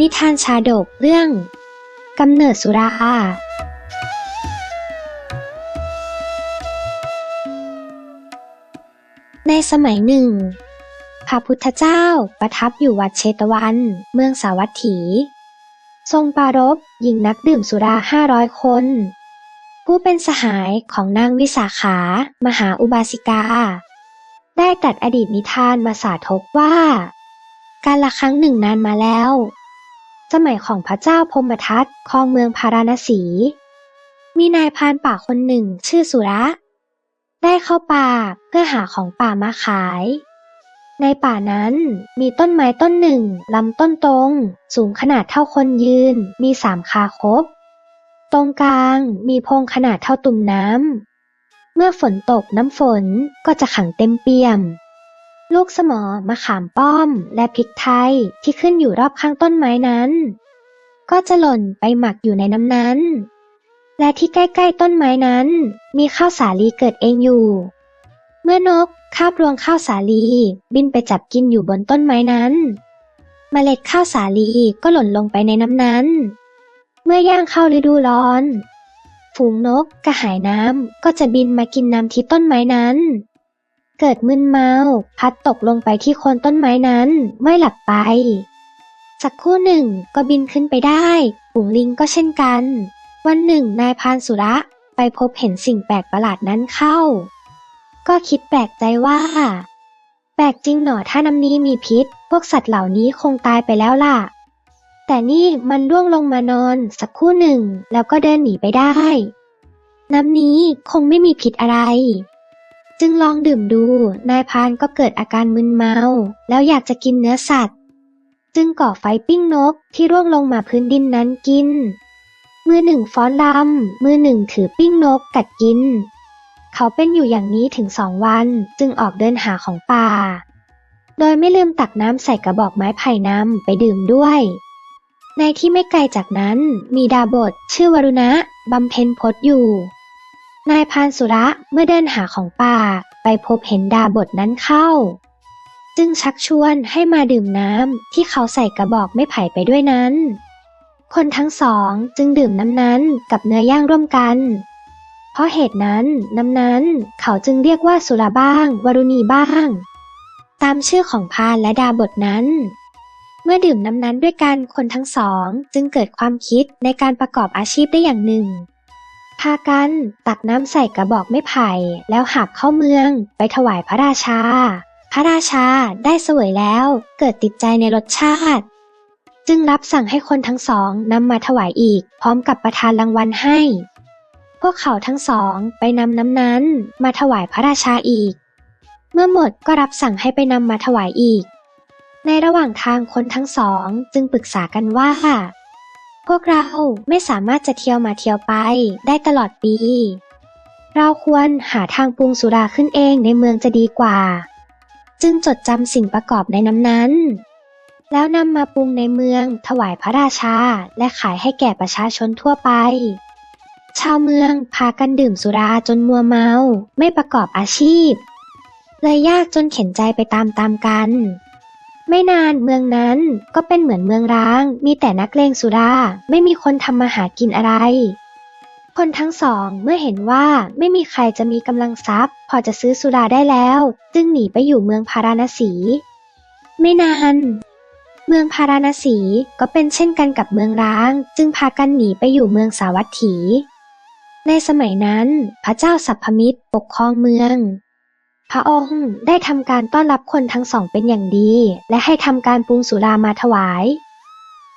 นิทานชาดกเรื่องกำเนิดสุรา ในสมัยหนึ่ง พระพุทธเจ้าประทับอยู่วัดเชตวัน เมืองสาวัตถี ทรงปรารบหญิงนักดื่มสุราห้าร้อยคน ผู้เป็นสหายของนางวิสาขามหาอุบาสิกา ได้ตัดอดีตนิทานมาสาธกว่า การละครั้งหนึ่งนานมาแล้ว สมัยของพระเจ้าพมทัตครองเมืองพาราณสี มีนายพานป่าคนหนึ่งชื่อสุระ ได้เข้าป่าเพื่อหาของป่ามาขาย ในป่านั้นมีต้นไม้ต้นหนึ่งลำต้นตรง สูงขนาดเท่าคนยืน มีสามขาคบ ตรงกลางมีพงขนาดเท่าตุ่มน้ำเมื่อฝนตกน้ำฝนก็จะขังเต็มเปี่ยม ลูกสมอ มะขามป้อม และพริกไทยที่ขึ้นอยู่รอบข้างต้นไม้นั้น ก็จะหล่นไปหมักอยู่ในน้ำนั้น และที่ใกล้ๆต้นไม้นั้น มีข้าวสาลีเกิดเองอยู่ เมื่อนกคาบรวงข้าวสาลีบินไปจับกินอยู่บนต้นไม้นั้นเมล็ดข้าวสาลีก็หล่นลงไปในน้ำนั้น เมื่อย่างเข้าฤดูร้อน ฝูงนกกระหายน้ำก็จะบินมากินน้ำที่ต้นไม้นั้น เกิดมึนเมา พัดตกลงไปที่โคนต้นไม้นั้นไม่หลับไป สักครู่หนึ่งก็บินขึ้นไปได้ฝูงลิงก็เช่นกัน วันหนึ่งนายพานสุระไปพบเห็นสิ่งแปลกประหลาดนั้นเข้า ก็คิดแปลกใจว่า แปลกจริงหนอถ้าน้ำนี้มีพิษ พวกสัตว์เหล่านี้คงตายไปแล้วล่ะ แต่นี่มันร่วงลงมานอนสักครู่หนึ่งแล้วก็เดินหนีไปได้ น้ำนี้คงไม่มีพิษอะไร จึงลองดื่มดู นายพานก็เกิดอาการมึนเมา แล้วอยากจะกินเนื้อสัตว์ จึงก่อไฟปิ้งนกที่ร่วงลงมาพื้นดินนั้นกิน มือหนึ่งฟ้อนลำมือหนึ่งถือปิ้งนกกัดกิน เขาเป็นอยู่อย่างนี้ถึงสองวันจึงออกเดินหาของป่า โดยไม่ลืมตักน้ำใส่กระบอกไม้ไผ่น้ำไปดื่มด้วย ในที่ไม่ไกลจากนั้นมีดาบทชื่อวรุณะบำเพ็ญพจน์อยู่ นายพานสุระเมื่อเดินหาของป่าไปพบเห็นดาบทนั้นเข้า จึงชักชวนให้มาดื่มน้ำที่เขาใส่กระบอกไม้ไผ่ไปด้วยนั้น คนทั้งสองจึงดื่มน้ำนั้นกับเนื้อย่างร่วมกัน เพราะเหตุนั้นน้ำนั้นเขาจึงเรียกว่าสุราบ้าง วรุณีบ้าง ตามชื่อของพานและดาบทนั้น เมื่อดื่มน้ำนั้นด้วยกันคนทั้งสองจึงเกิดความคิดในการประกอบอาชีพได้อย่างหนึ่ง พากันตักน้ำใส่กระบอกไม้ไผ่ แล้วหักเข้าเมืองไปถวายพระราชา พระราชาได้สวยแล้วเกิดติดใจในรสชาติ จึงรับสั่งให้คนทั้งสองนำมาถวายอีก พร้อมกับประทานรางวัลให้ พวกเขาทั้งสองไปนำน้ำนั้นมาถวายพระราชาอีก เมื่อหมดก็รับสั่งให้ไปนำมาถวายอีก ในระหว่างทางคนทั้งสองจึงปรึกษากันว่า พวกเราไม่สามารถจะเที่ยวมาเที่ยวไปได้ตลอดปี เราควรหาทางปรุงสุราขึ้นเองในเมืองจะดีกว่า จึงจดจำสิ่งประกอบในน้ำนั้น แล้วนำมาปรุงในเมืองถวายพระราชาและขายให้แก่ประชาชนทั่วไป ชาวเมืองพากันดื่มสุราจนมัวเมาไม่ประกอบอาชีพ เลยยากจนเข็นใจไปตามๆกัน ไม่นานเมืองนั้นก็เป็นเหมือนเมืองร้าง มีแต่นักเลงสุราไม่มีคนทำมาหากินอะไร คนทั้งสองเมื่อเห็นว่าไม่มีใครจะมีกำลังทรัพย์ พอจะซื้อสุราได้แล้ว จึงหนีไปอยู่เมืองพาราณสี ไม่นาน เมืองพาราณสีก็เป็นเช่นกันกับเมืองร้าง จึงพากันหนีไปอยู่เมืองสาวัตถี ในสมัยนั้น พระเจ้าสัพพมิตรปกครองเมือง พระองค์ได้ทำการต้อนรับคนทั้งสองเป็นอย่างดี และให้ทำการปรุงสุรามาถวาย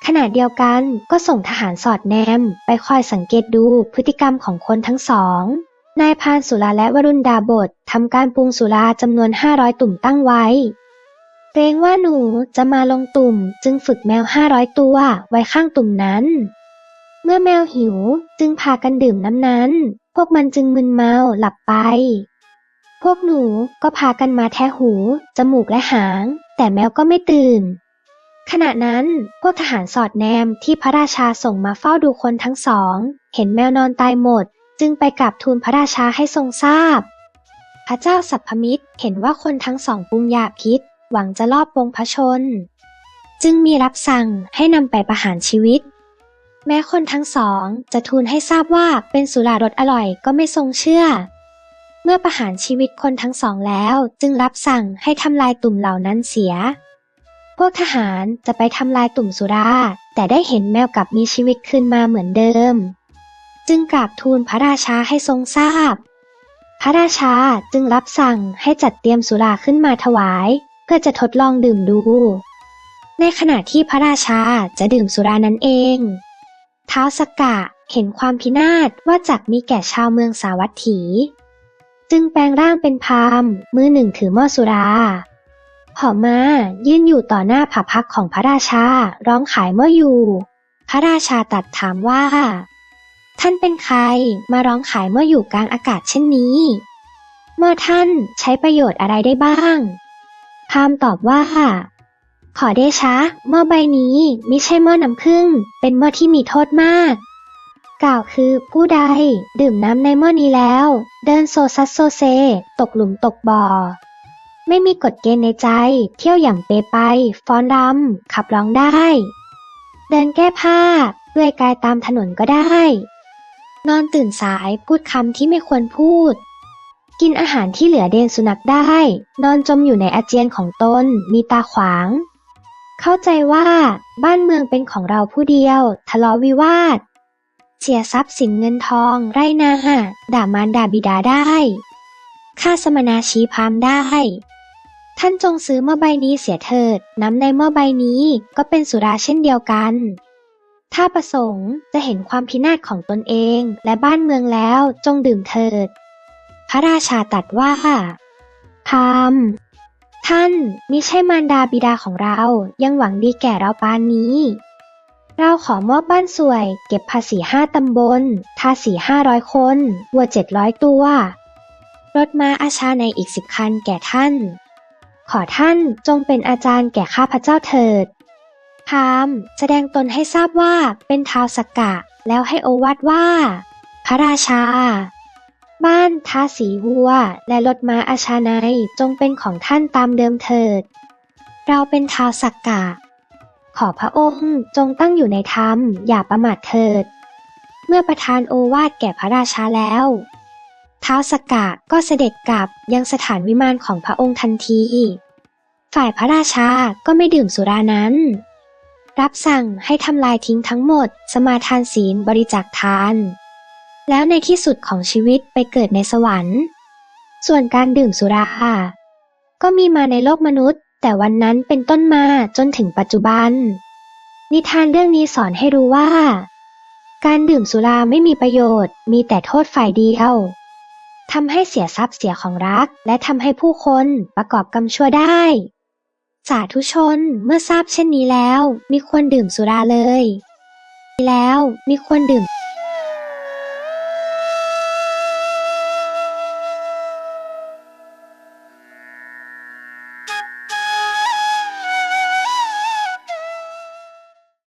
ขณะเดียวกันก็ส่งทหารสอดแนม ไปคอยสังเกตดูพฤติกรรมของคนทั้งสองนายพานสุราและวรุณดาบททำการปรุงสุราจำนวน500ตุ่มตั้งไว้เกรงว่าหนูจะมาลงตุ่มจึงฝึกแมว500ตัวไว้ข้างตุ่มนั้น เมื่อแมวหิวจึงพากันดื่มน้ำนั้น พวกมันจึงมึนเมาหลับไป วกหนูก็พากันมาแทะหู จมูกและหาง แต่แมวก็ไม่ตื่น ขณะนั้นพวกทหารสอดแนมที่พระราชาส่งมาเฝ้าดูคนทั้งสอง เห็นแมวนอนตายหมด จึงไปกราบทูลพระราชาให้ทรงทราบ พระเจ้าสัพพมิตรเห็นว่าคนทั้งสองปรุงยาพิษ หวังจะลอบปงพระชน จึงมีรับสั่งให้นำไปประหารชีวิตแม้คนทั้งสองจะทูลให้ทราบว่าเป็นสุรารสอร่อยก็ไม่ทรงเชื่อ มื่อประหารชีวิตคนทั้งสองแล้วจึงรับสั่งให้ทำลายตุ่มเหล่านั้นเสีย พวกทหารจะไปทำลายตุ่มสุรา แต่ได้เห็นแมวกลับมีชีวิตขึ้นมาเหมือนเดิม จึงกราบทูลพระราชาให้ทรงทราบ พระราชาจึงรับสั่งให้จัดเตรียมสุราขึ้นมาถวาย เพื่อจะทดลองดื่มดู ในขณะที่พระราชาจะดื่มสุรานั้นเองท้าวสกกะเห็นความพินาศว่าจักมีแก่ชาวเมืองสาวัตถี จึงแปลงร่างเป็นพราหมณ์ มือหนึ่งถือหม้อสุราหอมายืนอยู่ต่อหน้าผาพักของพระราชา ร้องขายหม้ออยู่ พระราชาตัดถามว่า ท่านเป็นใครมาร้องขายหม้ออยู่กลางอากาศเช่นนี้หม้อท่านใช้ประโยชน์อะไรได้บ้างพราหมณ์ตอบว่า ขอเดชะหม้อใบนี้ไมิใช่หม้อน้ำผึ้งเป็นหม้อที่มีโทษมาก กล่าวคือผู้ใด ดื่มน้ำในหม้อนี้แล้ว เดินโซซัสโซเซ ตกหลุมตกบ่อ ไม่มีกฎเกณฑ์ในใจ เที่ยวอย่างเปไป ฟ้อนรำขับร้องได้ เดินแก้ผ้าเพื่อยกายตามถนนก็ได้ นอนตื่นสายพูดคำที่ไม่ควรพูด กินอาหารที่เหลือเดนสุนัขได้ นอนจมอยู่ในอาเจียนของตนมีตาขวาง เข้าใจว่า บ้านเมืองเป็นของเราผู้เดียว ทะเลาะวิวาท เสียทรัพย์สินเงินทอง ไรนาด่ามารด่าบิดาได้ค่าสมนาชีพามได้ ท่านจงซื้อหม้อใบนี้เสียเถิด น้ำในหม้อใบนี้ก็เป็นสุราเช่นเดียวกัน ถ้าประสงค์จะเห็นความพินาศของตนเองและบ้านเมืองแล้วจงดื่มเถิด พระราชาตรัสว่าพามท่านมิใช่มารดาบิดาของเรายังหวังดีแก่เราปานนี้ เราขอมอบบ้านสวย เก็บภาษีห้าตำบล ทาสีห้าร้อยคนวัวเจ็ดร้อยตัว รถม้าอาชาในอีกสิบคันแก่ท่าน ขอท่านจงเป็นอาจารย์แก่ข้าพเจ้าเถิดพามแสดงตนให้ทราบว่าเป็นท้าวสกกะ แล้วให้โอวาทว่า พระราชา บ้านทาสีวัว และรถม้าอาชาในจงเป็นของท่านตามเดิมเถิด เราเป็นท้าวสักกะ ขอพระองค์จงตั้งอยู่ในธรรม อย่าประมาทเถิด เมื่อประทานโอวาทแก่พระราชาแล้วท้าวสกกะก็เสด็จกลับยังสถานวิมานของพระองค์ทันที ฝ่ายพระราชาก็ไม่ดื่มสุรานั้น รับสั่งให้ทำลายทิ้งทั้งหมด สมาทานศีลบริจาคทาน แล้วในที่สุดของชีวิตไปเกิดในสวรรค์ ส่วนการดื่มสุราก็มีมาในโลกมนุษย์ แต่วันนั้นเป็นต้นมาจนถึงปัจจุบัน นิทานเรื่องนี้สอนให้รู้ว่า การดื่มสุราไม่มีประโยชน์ มีแต่โทษฝ่ายเดียวทำให้เสียทรัพย์เสียของรัก และทำให้ผู้คนประกอบกรรมชั่วได้ สาธุชนเมื่อทราบเช่นนี้แล้ว มีควรดื่มสุราเลย แล้วมีควรดื่ม